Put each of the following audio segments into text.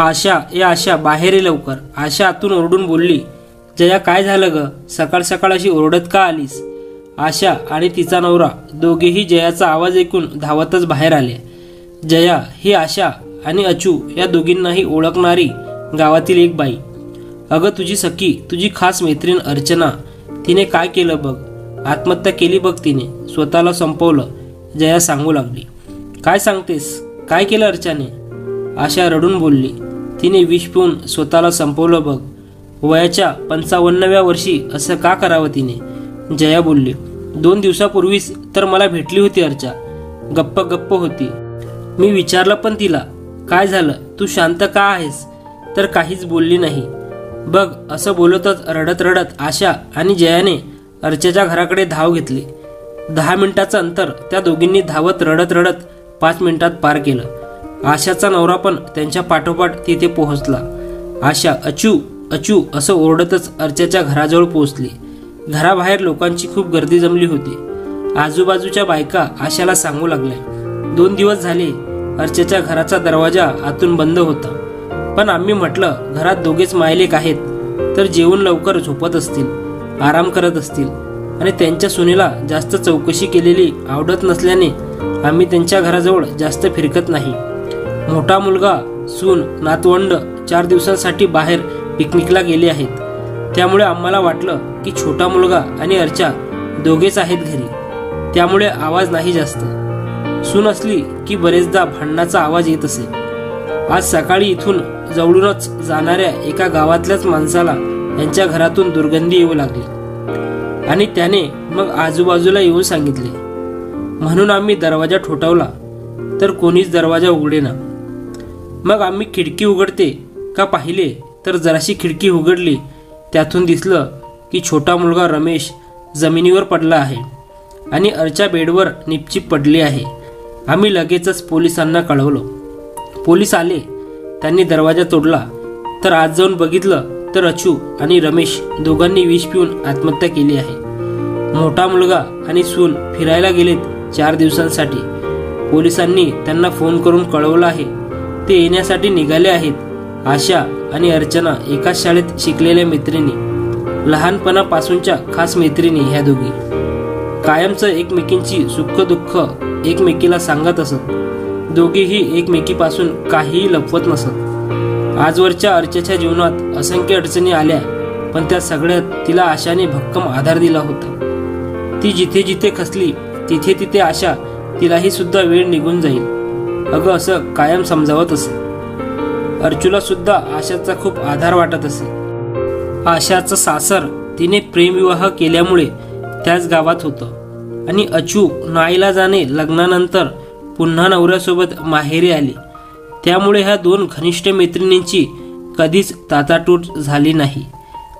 आशा ए आशा बाहेर ये लवकर. आशा आतून ओरडून बोलली जया काय झालं ग? सकाळ सकाळ अशी ओरडत का आलीस? आशा आणि तिचा नवरा दोघेही जयाचा आवाज ऐकून धावतच बाहेर आले. जया ही आशा आणि अचू या दोघींनाही ओळखणारी गावातील एक बाई. अगं तुझी सखी तुझी खास मैत्रीण अर्चना तिने काय केलं बघ? आत्महत्या केली बघ तिने. स्वतःला संपवलं. जया सांगू लागली. काय सांगतेस? काय केलं अर्चाने? आशा रडून बोलली. तिने विष पिऊन स्वतःला संपवलं बघ. वयाच्या पंचावन्नव्या वर्षी असं का करावं तिने? जया बोलली दोन दिवसापूर्वीच तर मला भेटली होती अर्चा. गप्प गप्प होती. मी विचारलं पण तिला काय झालं? तू शांत का आहेस? तर काहीच बोलली नाही. बघ असं बोलतच रडत रडत आशा आणि जयाने अर्चेच्या घराकडे धाव घेतली. दहा मिनिटाचं अंतर त्या दोघींनी धावत रडत रडत पाच मिनिटात पार केलं. आशाचा नवरा पण त्यांच्या पाठोपाठ तिथे पोहोचला. आशा अचू अचू असं ओरडतच अर्च्याच्या घराजवळ पोहोचली. घराबाहेर लोकांची खूप गर्दी जमली होती. आजूबाजूच्या बायका आशाला सांगू लागल्या. दोन दिवस झाले अर्चेच्या घराचा दरवाजा आतून बंद होता. पण आम्ही म्हटलं घरात दोघेच मायलेक आहेत तर जेवून लवकर झोपत असतील आराम करत असतील. आणि त्यांच्या सुनेला जास्त चौकशी केलेली आवडत नसल्याने आम्ही त्यांच्या घराजवळ जास्त फिरकत नाही. मोठा मुलगा सून नातवंड चार दिवसांसाठी बाहेर पिकनिकला गेले आहेत. त्यामुळे आम्हाला वाटलं की छोटा मुलगा आणि अर्चा दोघेच आहेत घरी. त्यामुळे आवाज नाही जास्त. सून असली की बरेचदा भांडणाचा आवाज येत असे. आज सकाळी इथून जवळूनच जाणाऱ्या एका गावातल्याच माणसाला यांच्या घरातून दुर्गंधी येऊ लागली. आणि त्याने मग आजूबाजूला येऊन सांगितले म्हणून आम्ही दरवाजा ठोठावला तर कोणीच दरवाजा उघडेना मग आम्ही खिडकी उघडते का पाहिले? तर जराशी खिडकी उघडली. त्यातून दिसलं की छोटा मुलगा रमेश जमिनीवर पडला आहे आणि अर्च्या बेडवर निपचिप पडली आहे. आम्ही लगेचच पोलिसांना कळवलो. पोलीस आले. त्यांनी दरवाजा तोडला. तर आज जाऊन बघितलं तर अचू आणि रमेश दोघांनी विष पिऊन आत्महत्या केली आहे. मोठा मुलगा आणि सून फिरायला गेलेत चार दिवसांसाठी. पोलिसांनी त्यांना फोन करून कळवलं आहे. ते येण्यासाठी निघाले आहेत. आशा आणि अर्चना एकाच शाळेत शिकलेल्या मैत्रिणी लहानपणापासूनच्या खास मैत्रिणी ह्या दोघी. कायमचं एकमेकींची सुख दुःख एकमेकीला सांगत असत. दोघीही एकमेकीपासून काहीही लपवत नसत. आजवरच्या अर्चेच्या जीवनात असंख्य अडचणी आल्या पण त्या सगळ्यात तिला आशाने भक्कम आधार दिला होता. ती जिथे जिथे खसली तिथे तिथे आशा तिलाही सुद्धा वेळ निघून जाईल. अगं असं कायम समजावत असे. अर्जुला सुद्धा आशाचा खूप आधार वाटत असे. आशाचं सासर तिने प्रेमविवाह केल्यामुळे त्याच गावात होतं. आणि अचू नाईलाजाने लग्नानंतर पुन्हा नवऱ्यासोबत माहेरी आली. त्यामुळे ह्या दोन घनिष्ठ मैत्रिणींची कधीच तातातूट झाली नाही.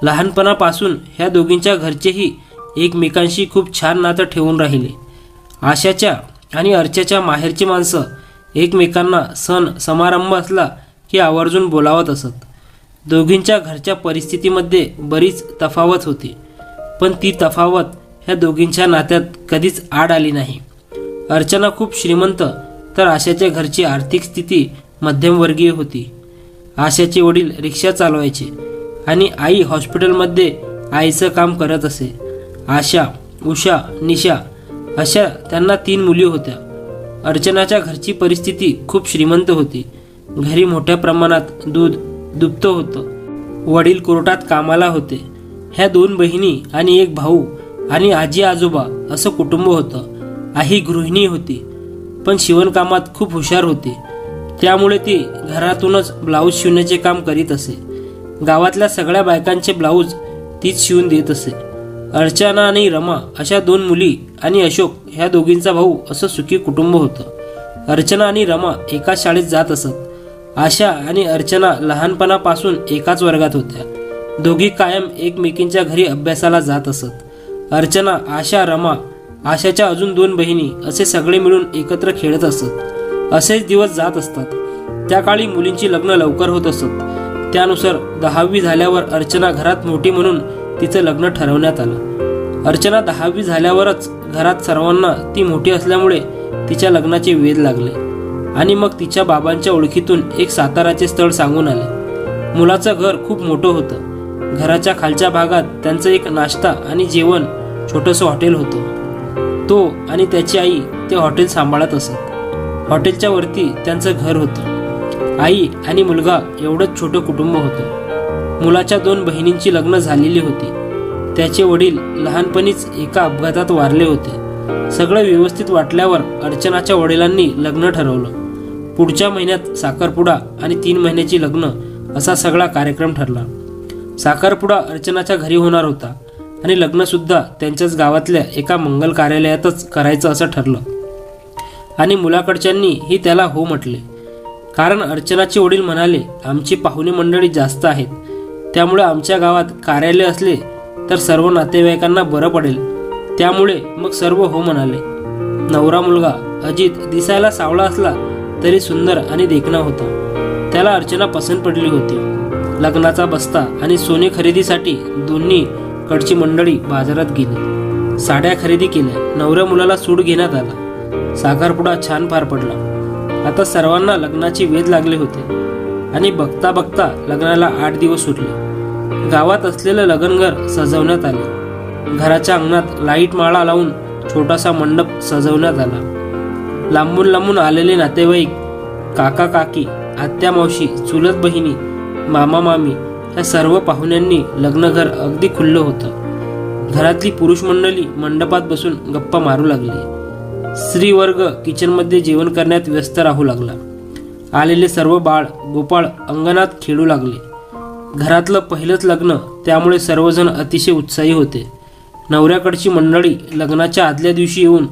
लहानपणापासून ह्या दोघींच्या घरचेही एकमेकांशी खूप छान नातं ठेवून राहिले. आशाच्या आणि अर्च्याच्या माहेरची माणसं एकमेकांना सण समारंभ असला की आवर्जून बोलावत असत. दोघींच्या घरच्या परिस्थितीमध्ये बरीच तफावत होती. पण ती तफावत ह्या दोघींच्या नात्यात कधीच आड आली नाही. अर्चना खूप श्रीमंत तर आशाच्या घरची आर्थिक स्थिती मध्यमवर्गीय होती. आशाचे वडील रिक्षा चालवायचे आणि आई हॉस्पिटलमध्ये आईचं काम करत असे. आशा उषा निशा अशा त्यांना तीन मुली होत्या. अर्चनाच्या घरची परिस्थिती खूप श्रीमंत होती. घरी मोठ्या प्रमाणात दूध दुभतं होतं. वडील कोर्टात कामाला होते. ह्या दोन बहिणी आणि एक भाऊ आणि आजी आजोबा असं कुटुंब होतं. आई गृहिणी होती. पण शिवणकामात खूप हुशार होती. त्यामुळे ती घरातूनच ब्लाऊज शिवण्याचे काम करीत असे. गावातल्या सगळ्या बायकांचे ब्लाऊज तीच शिवून देत असे. अर्चना आणि रमा अशा दोन मुली आणि अशोक ह्या दोघींचा भाऊ असं सुखी कुटुंब होतं. अर्चना आणि रमा एकाच शाळेत जात असत. आशा आणि अर्चना लहानपणापासून एकाच वर्गात होत्या. दोघी कायम एकमेकींच्या घरी अभ्यासाला जात असत. अर्चना आशा रमा आशाच्या अजून दोन बहिणी असे सगळे मिळून एकत्र खेळत असत. असेच दिवस जात असतात. त्या काळी मुलींची लग्न लवकर होत असत. त्यानुसार दहावी झाल्यावर अर्चना घरात मोठी म्हणून तिचं लग्न ठरवण्यात आलं. अर्चना दहावी झाल्यावरच घरात सर्वांना ती मोठी असल्यामुळे तिच्या लग्नाचे वेध लागले आणि मग तिच्या बाबांच्या ओळखीतून एक साताराचे स्थळ सांगून आले. मुलाचं घर खूप मोठं होतं. घराच्या खालच्या भागात त्यांचं एक नाश्ता आणि जेवण छोटंसं हॉटेल होतं. तो आणि त्याची आई ते हॉटेल सांभाळत असत. हॉटेलच्या वरती त्यांचं घर होतं. आई आणि मुलगा एवढंच छोटं कुटुंब होतं. मुलाच्या दोन बहिणींची लग्न झालेली होती. त्याचे वडील लहानपणीच एका अपघातात वारले होते. सगळं व्यवस्थित वाटल्यावर अर्चनाच्या वडिलांनी लग्न ठरवलं. पुढच्या महिन्यात साखरपुडा आणि तीन महिन्याची लग्न असा सगळा कार्यक्रम ठरला. साखरपुडा अर्चनाच्या घरी होणार होता आणि लग्नसुद्धा त्यांच्याच गावातल्या एका मंगल कार्यालयातच करायचं असं ठरलं. आणि मुलाकडच्यांनी ही त्याला हो म्हटले. कारण अर्चनाचे वडील म्हणाले आमची पाहुणे मंडळी जास्त आहेत. त्यामुळे आमच्या गावात कार्यालय असले तर सर्व नातेवाईकांना बरं पडेल. त्यामुळे मग सर्व हो म्हणाले. नवरा मुलगा अजित दिसायला सावळा असला तरी सुंदर आणि देखणा होता. त्याला अर्चना पसंत पडली होती. लग्नाचा बस्ता आणि सोने खरेदीसाठी दोन्ही कडची मंडळी बाजारात गेली. साड्या खरेदी केल्या. नवऱ्या मुलाला सूड घेण्यात आला. साखरपुडा छान पार पडला. आता सर्वांना लग्नाची वेध लागले होते. आणि बघता बघता लग्नाला आठ दिवस सुटले. गावात असलेलं लग्नघर सजवण्यात आले. घराच्या अंगणात लाइट माळा लावून छोटासा मंडप सजवण्यात आला. लांबून लांबून आलेले नातेवाईक काका काकी आत्या मावशी चुलत बहिणी मामा मामी या सर्व पाहुण्यांनी लग्नघर अगदी खुल्लं होतं. घरातली पुरुष मंडळी मंडपात बसून गप्पा मारू लागली. स्त्रीवर्ग किचनमध्ये जेवण करण्यात व्यस्त राहू लागला. आलेले सर्व बाळ गोपाळ अंगणात खेळू लागले. घरातलं पहिलंच लग्न त्यामुळे सर्वजण अतिशय उत्साही होते. नवऱ्याकडची मंडळी लग्नाच्या आदल्या दिवशी येऊन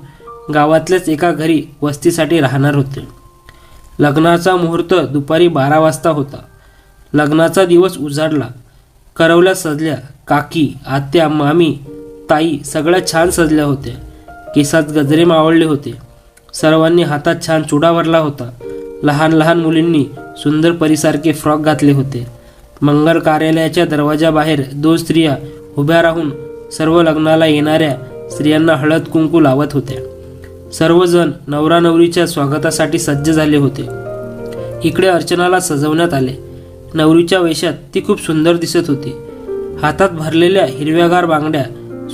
गावातल्याच एका घरी वस्तीसाठी राहणार होते. लग्नाचा मुहूर्त दुपारी बारा वाजता होता. लग्नाचा दिवस उजाडला. करवल्या सजल्या काकी आत्या मामी ताई सगळ्या छान सजल्या होत्या. केसात गजरे मावळले होते. सर्वांनी हातात छान चुडा भरला होता. लहान लहान मुलींनी सुंदर परीसारखे फ्रॉक घातले होते. मंगल कार्यालयाच्या दरवाजाबाहेर दोन स्त्रिया उभ्या राहून सर्व लग्नाला येणाऱ्या स्त्रियांना हळद कुंकू लावत होत्या. सर्वजण नवरा नवरीच्या स्वागतासाठी सज्ज झाले होते. इकडे अर्चनाला सजवण्यात आले. नवरीच्या वेशात ती खूप सुंदर दिसत होती. हातात भरलेल्या हिरव्यागार बांगड्या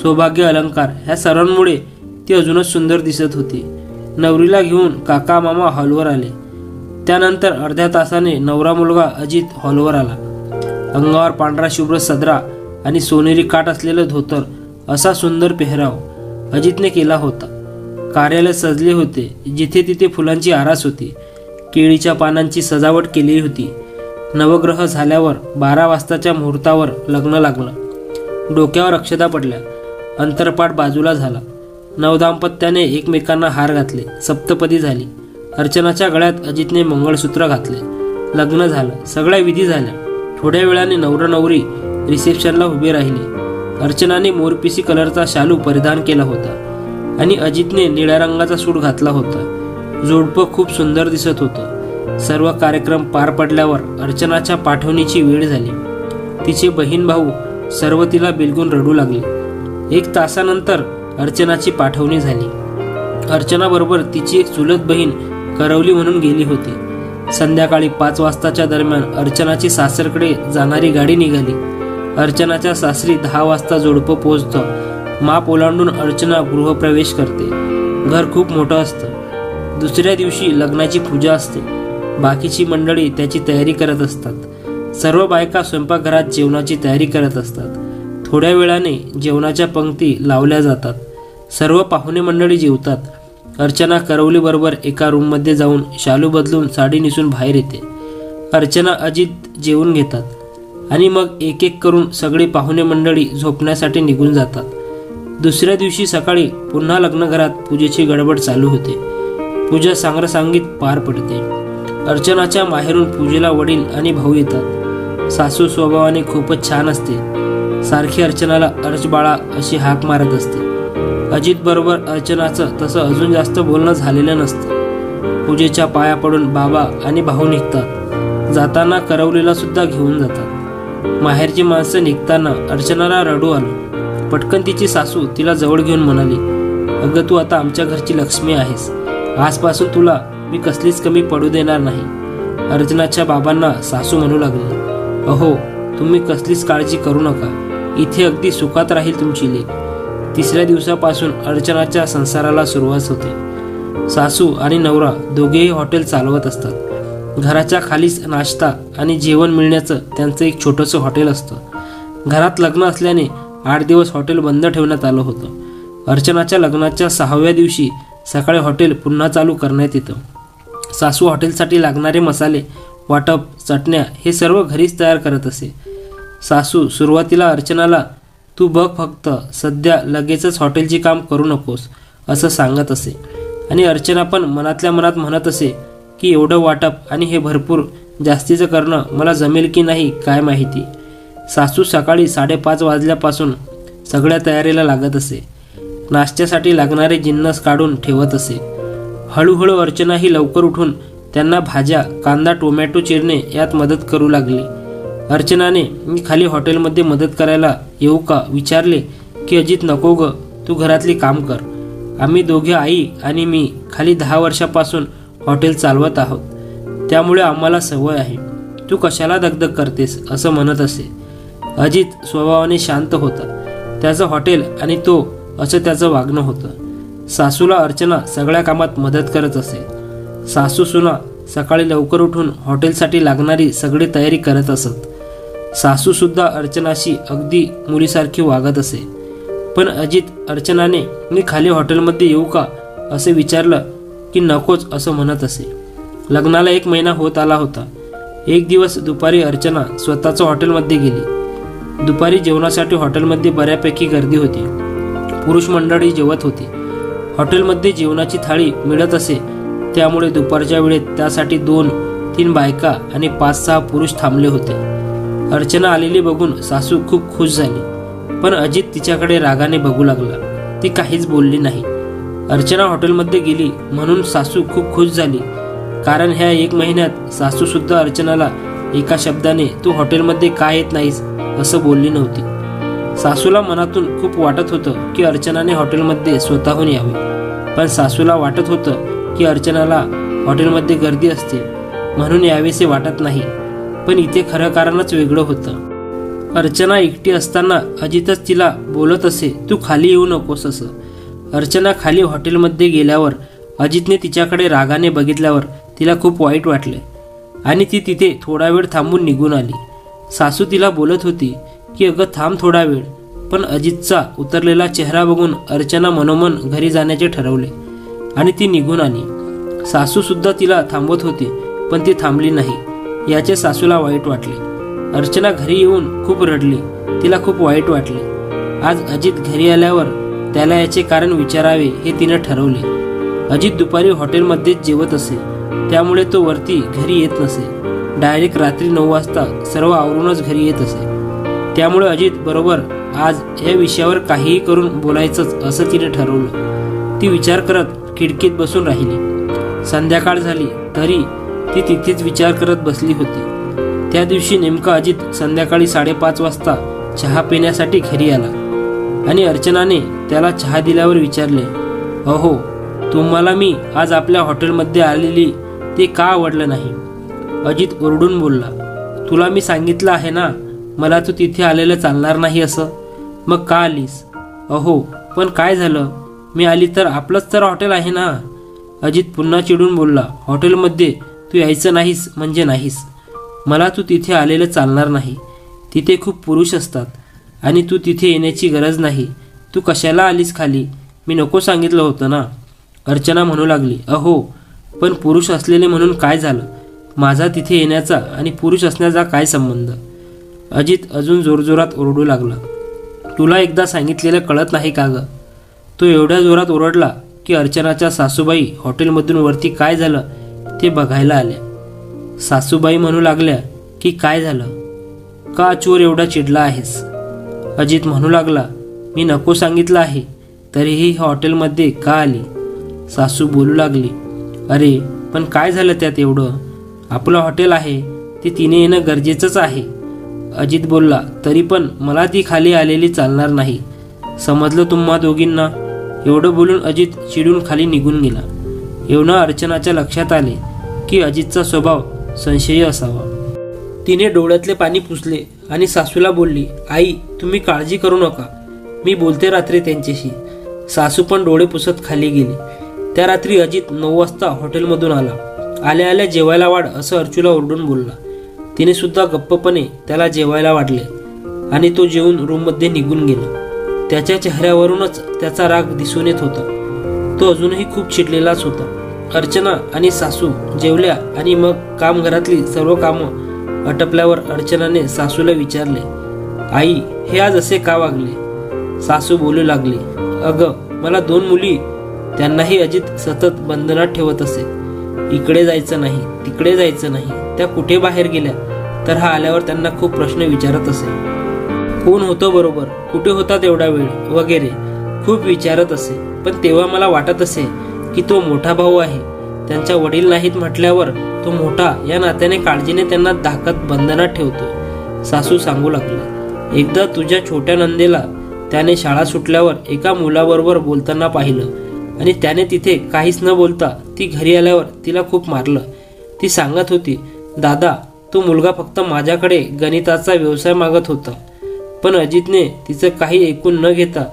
सौभाग्य अलंकार ह्या सर्वांमुळे ती अजूनच सुंदर दिसत होती. नवरीला घेऊन काका मामा हॉलवर आले. त्यानंतर अर्ध्या तासाने नवरा मुलगा अजित हॉलवर आला. अंगावर पांढरा शुभ्र सदरा आणि सोनेरी काठ असलेलं धोतर असा सुंदर पेहराव अजितने केला होता. कार्यालय सजले होते जिथे तिथे फुलांची आरास होती. केळीच्या पानांची सजावट केली होती. नवग्रह झाल्यावर बारा वाजताच्या मुहूर्तावर लग्न लागलं. डोक्यावर अक्षता पडल्या. अंतरपाठ बाजूला झाला. नवदाम्पत्याने एकमेकांना हार घातले. सप्तपदी झाली. अर्चनाच्या गळ्यात अजितने मंगळसूत्र घातले. लग्न झालं. सगळ्या विधी झाल्या. थोड्या वेळाने नवरा नवरी रिसेप्शनला उभे राहिले. अर्चनाने मोरपिसी कलरचा शालू परिधान केला होता आणि अजितने निळ्या रंगाचा सूट घातला होता. जोडपं खूप सुंदर दिसत होतं. सर्व कार्यक्रम पार पडल्यावर अर्चनाच्या पाठवणीची वेळ झाली. तिचे बहीण भाऊ सर्व तिला बिलगून रडू लागले. एक तासानंतर अर्चनाची पाठवणी झाली. अर्चनाबरोबर तिची एक चुलत बहीण करवली म्हणून गेली होती. संध्याकाळी पाच वाजताच्या दरम्यान अर्चनाची सासरकडे जाणारी गाडी निघाली. अर्चनाच्या सासरी दहा वाजता जोडपं पोहोचतं. माप ओलांडून अर्चना गृहप्रवेश करते. घर खूप मोठं असतं. दुसऱ्या दिवशी लग्नाची पूजा असते. बाकीची मंडळी त्याची तयारी करत असतात. सर्व बायका स्वयंपाकघरात जेवणाची तयारी करत असतात. थोड्या वेळाने जेवणाच्या पंक्ती लावल्या जातात. सर्व पाहुणे मंडळी जेवतात. अर्चना करवलीबरोबर एका रूममध्ये जाऊन शालू बदलून साडी नेसून बाहेर येते. अर्चना अजित जेवून घेतात आणि मग एक एक करून सगळी पाहुणे मंडळी झोपण्यासाठी निघून जातात. दुसऱ्या दिवशी सकाळी पुन्हा लग्नघरात पूजेची गडबड चालू होते. पूजा सांगरसांगीत पार पडते. अर्चनाच्या माहेरून पूजेला वडील आणि भाऊ येतात. सासू स्वभावाने खूपच छान असते. सारखी अर्चनाला अर्च बाळा अशी हाक मारत असते. अजित बरोबर अर्चनाचं तसं अजून जास्त बोलणं झालेलं नसतं. पूजेच्या पाया पडून बाबा आणि भाऊ निघतात. जाताना करवलीला सुद्धा घेऊन जातात. माहेरची माणसं निघताना अर्चनाला रडू आलं. पटकन तिची सासू तिला जवळ घेऊन म्हणाली अगं तू आता आमच्या घरची लक्ष्मी आहेस. आजपासून तुला मी कसलीच कमी पडू देणार नाही. अर्चनाच्या बाबांना सासू म्हणू लागली अहो तुम्ही कसलीच काळजी करू नका. इथे अगदी सुखात राहील तुमची लेख तिसऱ्या दिवसापासून अर्चनाच्या संसाराला सुरुवात होते. सासू आणि नवरा दोघेही हॉटेल चालवत असतात. घराच्या खालीच नाश्ता आणि जेवण मिळण्याचं त्यांचं एक छोटंसं हॉटेल असतं. घरात लग्न असल्याने आठ दिवस हॉटेल बंद ठेवण्यात आलं होतं. अर्चनाच्या लग्नाच्या सहाव्या दिवशी सकाळी हॉटेल पुन्हा चालू करण्यात येतं. सासू हॉटेलसाठी लागणारे मसाले वाटप चटण्या हे सर्व घरीच तयार करत असे. सासू सुरुवातीला अर्चनाला तू बघ फक्त सध्या लगेचच हॉटेलचे काम करू नकोस असं सांगत असे. आणि अर्चना पण मनातल्या मनात म्हणत असे की एवढं वाटप आणि हे भरपूर जास्तीचं करणं मला जमेल की नाही काय माहिती. सासू सकाळी साडेपाच वाजल्यापासून सगळ्या तयारीला लागत असे. नाश्त्यासाठी लागणारे जिन्नस काढून ठेवत असे. हळूहळू अर्चना ही लवकर उठून त्यांना भाज्या कांदा टोमॅटो चिरणे यात मदत करू लागली. अर्चनाने मी खाली हॉटेलमध्ये मदत करायला येऊ का? विचारले की अजित नको ग तू घरातली काम कर. आम्ही दोघे आई आणि मी खाली दहा वर्षापासून हॉटेल चालवत आहोत. त्यामुळे आम्हाला सवय आहे. तू कशाला दगदग करतेस? असं म्हणत असे. अजित स्वभावाने शांत होता. त्याचं हॉटेल आणि तो असं त्याचं वागणं होतं. सासूला अर्चना सगळ्या कामात मदत करत असे. सासू सुना सकाळी लवकर उठून हॉटेलसाठी लागणारी सगळी तयारी करत असत. सासू सुद्धा अर्चनाशी अगदी मुलीसारखी वागत असे. पण अजित अर्चनाने मी खाली हॉटेलमध्ये येऊ का? असे विचारलं की नकोच असं म्हणत असे. लग्नाला एक महिना होत आला होता. एक दिवस दुपारी अर्चना स्वतःच्या हॉटेलमध्ये गेली. दुपारी जेवणासाठी हॉटेलमध्ये बऱ्यापैकी गर्दी होती. पुरुष मंडळी जेवत होती. हॉटेलमध्ये जेवणाची थाळी मिळत असे. त्यामुळे दुपारच्या वेळेत त्यासाठी दोन तीन बायका आणि पाच सहा पुरुष थांबले होते. अर्चना आलेली बघून सासू खूप खुश झाली. पण अजित तिच्याकडे रागाने बघू लागला. ती काहीच बोलली नाही. अर्चना हॉटेलमध्ये गेली म्हणून सासू खूप खुश झाली. कारण ह्या एक महिन्यात सासू सुद्धा अर्चनाला एका शब्दाने तू हॉटेलमध्ये का येत नाहीस? असं बोलली नव्हती. सासूला मनातून खूप वाटत होतं की अर्चनाने हॉटेलमध्ये स्वतःहून यावे. पण सासूला वाटत होतं की अर्चनाला हॉटेलमध्ये गर्दी असते. म्हणून यावेसे वाटत नाही. पण इथे खरं कारणच वेगळं होतं. अर्चना एकटी असताना अजितच तिला बोलत असे तू खाली येऊ नकोस असं. अर्चना खाली हॉटेलमध्ये गेल्यावर अजितने तिच्याकडे रागाने बघितल्यावर तिला खूप वाईट वाटले आणि ती तिथे थोडा वेळ थांबून निघून आली. सासू तिला बोलत होती की अगं थांब थोडा वेळ. पण अजितचा उतरलेला चेहरा बघून अर्चना मनोमन घरी जाण्याचे ठरवले आणि ती निघून आली. सासूसुद्धा तिला थांबवत होती पण ती थांबली नाही. याचे सासूला वाईट वाटले. अर्चना घरी येऊन खूप रडली. तिला खूप वाईट वाटले. आज अजित घरी आल्यावर त्याला याचे कारण विचारावे हे तिने ठरवले. अजित दुपारी हॉटेलमध्येच जेवत असे. त्यामुळे तो वरती घरी येत नसे. डायरेक्ट रात्री नऊ वाजता सर्व आवरूनच घरी येत असे. त्यामुळे अजित बरोबर आज या विषयावर काहीही करून बोलायचंच असं तिने ठरवलं. ती विचार करत खिडकीत बसून राहिली. संध्याकाळ झाली तरी ती तिथेच विचार करत बसली होती. त्या दिवशी नेमका अजित संध्याकाळी साडेपाच वाजता चहा पिण्यासाठी घरी आला आणि अर्चनाने त्याला चहा दिल्यावर विचारले अहो तुम्हाला मी आज आपल्या हॉटेलमध्ये आलेली ते का आवडलं नाही? अजित ओरडून बोलला तुला मी सांगितलं आहे ना मला तू तिथे आलेलं चालणार नाही असं. मग का आलीस? अहो पण काय झालं? मी आली तर आपलंच तर हॉटेल आहे ना. अजित पुन्हा चिडून बोलला हॉटेलमध्ये तू यायचं नाहीस म्हणजे नाहीस. मला तू तिथे आलेलं चालणार नाही. तिथे खूप पुरुष असतात आणि तू तिथे येण्याची गरज नाही. तू कशाला आलीस खाली? मी नको सांगितलं होतं ना? अर्चना म्हणू लागली अहो पण पुरुष असलेले म्हणून काय झालं? माझा तिथे येण्याचा आणि पुरुष असण्याचा काय संबंध? अजित अजून जोरजोरात ओरडू लागला. तुला एकदा सांगितलेलं कळत नाही का गं? तो एवढ्या जोरात ओरडला की अर्चनाच्या सासूबाई हॉटेलमधून वरती काय झालं ते बघायला आल्या सासूबाई म्हणू लागल्या की काय झालं? का चोर एवढा चिडला आहेस? अजित म्हणू लागला मी नको सांगितलं आहे तरीही हॉटेलमध्ये का आली? सासू बोलू लागली अरे पण काय झालं त्यात एवढं? आपलं हॉटेल आहे ते तिने येणं गरजेचंच आहे. अजित बोलला तरी पण मला ती खाली आलेली चालणार नाही. समजलं तुम्हा दोघींना? एवढं बोलून अजित चिडून खाली निघून गेला. एवढं अर्चनाच्या लक्षात आले की अजितचा स्वभाव संशयी असावा. तिने डोळ्यातले पाणी पुसले आणि सासूला बोलली आई तुम्ही काळजी करू नका. मी बोलते रात्री त्यांच्याशी. सासू पण डोळे पुसत खाली गेली. त्या रात्री अजित नऊ वाजता हॉटेलमधून आला. आल्या आल्या जेवायला वाढ असं अर्चूला ओरडून बोलला. तिने सुद्धा गप्पपणे त्याला जेवायला वाढले आणि तो जेवून रूममध्ये निघून गेला. त्याच्या चेहऱ्यावरूनच त्याचा राग दिसून येत होता. तो अजूनही खूप चिडलेलाच होता. अर्चना आणि सासू जेवल्या आणि मग कामघरातली सर्व कामं आटपल्यावर अर्चनाने सासूला विचारले आई हे आज असे का वागले? सासू बोलू लागली अगं मला दोन मुली त्यांनाही अजित सतत बंधनात ठेवत असे. इकडे जायचं नाही तिकडे जायचं नाही त्या कुठे बाहेर गेल्या? तर हा आल्यावर त्यांना खूप प्रश्न विचारत असे. कोण होतं बरोबर? कुठे होता तेवढा वेळ? वगैरे खूप विचारत असे. पण तेव्हा मला वाटत असे की तो मोठा भाऊ आहे. त्यांच्या वडील नाहीत म्हटल्यावर तो मोठा या नात्याने काळजीने त्यांना धाकत बंधनात ठेवतो सासू सांगू लागला एकदा तुझ्या छोट्या नंदेला त्याने शाळा सुटल्यावर एका मुलाबरोबर बोलताना पाहिलं आणि त्याने तिथे काहीच न बोलता ती घरी आल्यावर तिला खूप मारलं. ती सांगत होती दादा तो मुलगा फक्त माझ्याकडे गणिताचा व्यवसाय मागत होता. पण अजितने तिचं काही ऐकून न घेता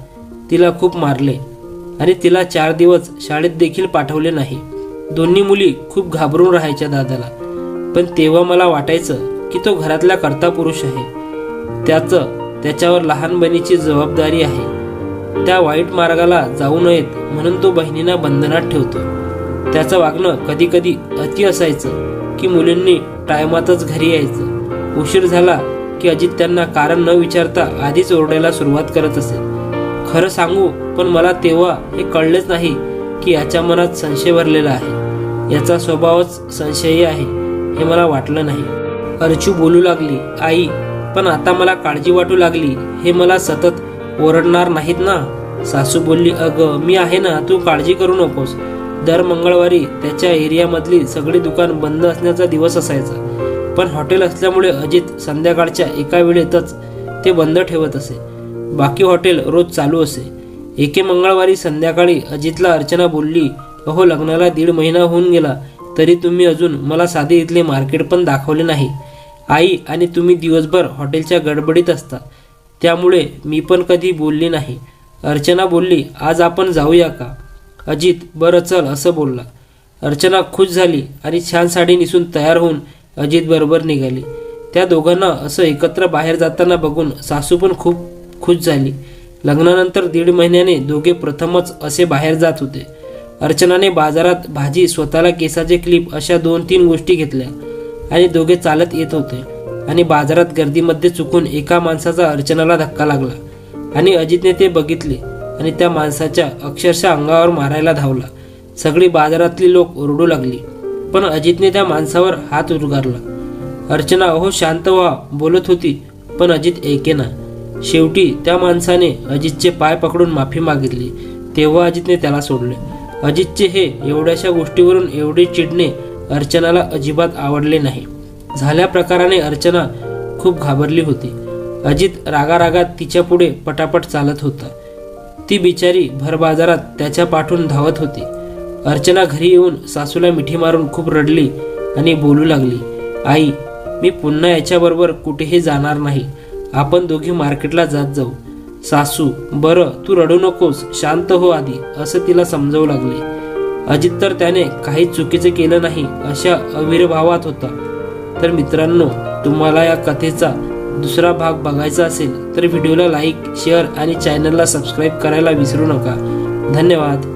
तिला खूप मारले. आणि तिला चार दिवस शाळेत देखील पाठवले नाही. दोन्ही मुली खूप घाबरून राहायच्या दादाला. पण तेव्हा मला वाटायचं की तो घरातला कर्ता पुरुष आहे. त्याचं त्याच्यावर लहानपणीची जबाबदारी आहे. त्या वाईट मार्गाला जाऊ नयेत म्हणून तो बहिणींना बंधनात ठेवतो. त्याचं वागणं कधी कधी अति असायचं की मुलींनी टायमातच घरी यायचं. उशीर झाला की अजित त्यांना कारण न विचारता आधीच ओरडायला सुरुवात करत असेल खरं सांगू पण मला तेव्हा हे कळलेच नाही की याच्या मनात संशय भरलेला आहे. याचा स्वभावच संशयी आहे हे मला वाटलं नाही. अर्चू बोलू लागली आई पण आता मला काळजी वाटू लागली. हे मला सतत ओरडणार नाहीत ना? सासू बोलली अगं मी आहे ना तू काळजी करू नकोस. दर मंगळवारी त्याच्या एरियामधली सगळी दुकान बंद असण्याचा दिवस असायचा. पण हॉटेल असल्यामुळे अजित संध्याकाळच्या एका वेळेतच ते बंद ठेवत असे. बाकी हॉटेल रोज चालू असे. एके मंगळवारी संध्याकाळी अजितला अर्चना बोलली अहो लग्नाला दीड महिना होऊन गेला तरी तुम्ही अजून मला साधे इथले मार्केट पण दाखवले नाही. आई आणि तुम्ही दिवसभर हॉटेलच्या गडबडीत असता. त्यामुळे मी पण कधी बोलली नाही. अर्चना बोलली आज आपण जाऊया का? अजित बरं चल असं बोलला. अर्चना खुश झाली आणि छान साडी नेसून तयार होऊन अजित बरोबर निघाली. त्या दोघांना असं एकत्र बाहेर जाताना बघून सासू पण खूप खुश झाली. लग्नानंतर दीड महिन्याने दोघे प्रथमच असे बाहेर जात होते. अर्चनाने बाजारात भाजी स्वतःला केसाचे क्लिप अशा दोन तीन गोष्टी घेतल्या आणि दोघे चालत येत होते. आणि बाजारात गर्दीमध्ये चुकून एका माणसाचा अर्चनाला धक्का लागला आणि अजितने ते बघितले आणि त्या माणसाच्या अक्षरशः अंगावर मारायला धावला. सगळी बाजारातली लोक ओरडू लागली पण अजितने त्या माणसावर हात उरगारला अर्चना अहो शांत व्हा बोलत होती पण अजित ऐकेना शेवटी त्या माणसाने अजितचे पाय पकडून माफी मागितली. तेव्हा अजितने त्याला सोडले. अजितचे हे एवढ्याशा गोष्टीवरून एवढे चिडणे अर्चनाला अजिबात आवडले नाही. झाल्या प्रकाराने अर्चना खूप घाबरली होती. अजित रागारागात तिच्या पुढे पटापट चालत होता. ती बिचारी भर बाजारात त्याच्या पाठून धावत होती. अर्चना घरी येऊन सासूला मिठी मारून खूप रडली आणि बोलू लागली आई मी पुन्हा याच्याबरोबर कुठेही जाणार नाही. आपण दोघी मार्केटला जात जाऊ. सासू बरं तू रडू नकोस शांत हो आधी असं तिला समजावू लागले. अजित तर त्याने काही चुकीचे केलं नाही अशा अविर्भावात होता. तर मित्रांनो तुम्हाला या कथेचा दुसरा भाग बघायचा असेल तर व्हिडिओला लाईक शेअर आणि चॅनलला सबस्क्राईब करायला विसरू नका. धन्यवाद.